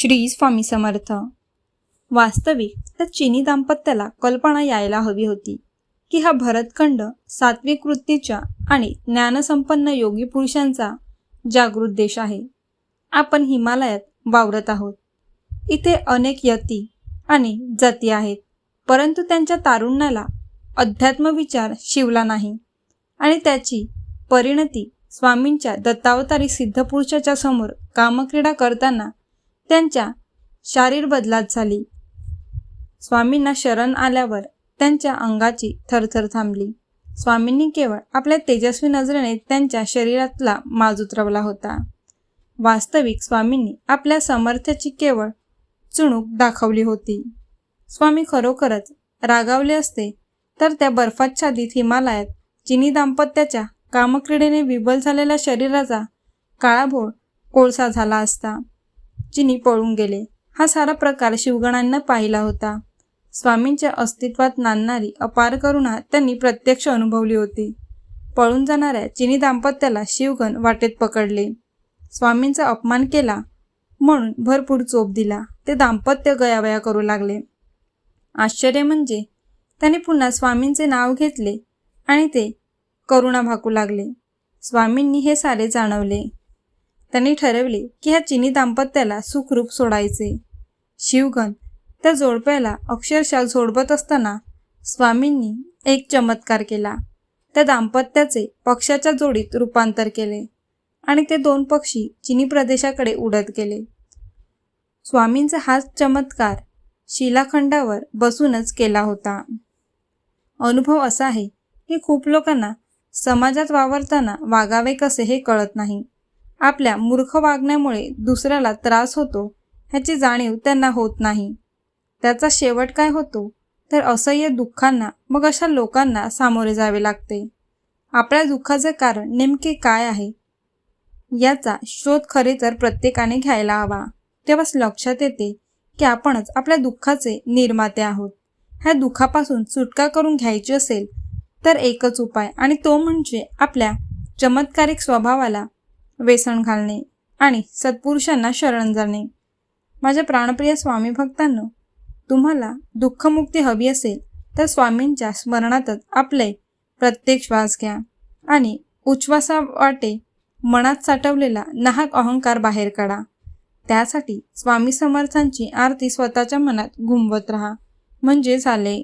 श्री स्वामी समर्थ. वास्तविक त्या चिनी दाम्पत्याला कल्पना यायला हवी होती की हा भरतखंड सात्विक वृत्तीच्या आणि ज्ञानसंपन्न योगी पुरुषांचा जागृत देश आहे. आपण हिमालयात वावरत आहोत. इथे अनेक यती आणि जाती आहेत परंतु त्यांच्या तारुण्याला अध्यात्म विचार शिवला नाही आणि त्याची परिणती स्वामींच्या दत्तावतारी सिद्धपुरुषाच्या समोर कामक्रीडा करताना त्यांच्या शारीर बदलात झाली. स्वामींना शरण आल्यावर त्यांच्या अंगाची थरथर थांबली. स्वामींनी केवळ आपल्या तेजस्वी नजरेने त्यांच्या शरीरातला माज उतरवला होता. वास्तविक स्वामींनी आपल्या सामर्थ्याची केवळ चुणूक दाखवली होती. स्वामी खरोखरच रागावले असते तर त्या बर्फाच्छादित हिमालयात चिनी दाम्पत्याच्या कामक्रीडेने विबल झालेल्या शरीराचा काळाभोळ कोळसा झाला असता. चिनी पळून गेले. हा सारा प्रकार शिवगणांना पाहिला होता. स्वामींच्या अस्तित्वात नांदणारी अपार करुणा त्यांनी प्रत्यक्ष अनुभवली होती. पळून जाणाऱ्या चिनी दाम्पत्याला शिवगण वाटेत पकडले. स्वामींचा अपमान केला म्हणून भरपूर चोप दिला. ते दाम्पत्य गयावया करू लागले. आश्चर्य म्हणजे त्याने पुन्हा स्वामींचे नाव घेतले आणि ते करुणा भाकू लागले. स्वामींनी हे सारे जाणवले. त्यांनी ठरवले की ह्या चिनी दाम्पत्याला सुखरूप सोडायचे. शिवगण त्या जोडप्याला अक्षरशः झोडपत असताना स्वामींनी एक चमत्कार केला. त्या दाम्पत्याचे पक्षाच्या जोडीत रूपांतर केले आणि ते दोन पक्षी चिनी प्रदेशाकडे उडत गेले. स्वामींचा हाच चमत्कार शिलाखंडावर बसूनच केला होता. अनुभव असा आहे की खूप लोकांना समाजात वावरताना वागावे कसे हे कळत नाही. आपल्या मूर्ख वागण्यामुळे दुसऱ्याला त्रास होतो ह्याची जाणीव त्यांना होत नाही. त्याचा शेवट काय होतो? तर असह्य दुःखांना मग अशा लोकांना सामोरे जावे लागते. आपल्या दुःखाचे कारण नेमके काय आहे? याचा शोध खरे तर प्रत्येकाने घ्यायला हवा. तेव्हाच लक्षात येते की आपणच आपल्या दुःखाचे निर्माते आहोत. ह्या दुःखापासून सुटका करून घ्यायची असेल तर एकच उपाय आणि तो म्हणजे आपल्या चमत्कारिक स्वभावाला वेसण घालणे आणि सत्पुरुषांना शरण जाणे. माझ्या प्राणप्रिय स्वामी भक्तांनो तुम्हाला दुःखमुक्ती हवी असेल तर स्वामींच्या स्मरणातच आपले प्रत्येक श्वास घ्या आणि उच्छ्वासा वाटे मनात साठवलेला नाहक अहंकार बाहेर काढा. त्यासाठी स्वामी समर्थांची आरती स्वतःच्या मनात घुमवत राहा. म्हणजे झाले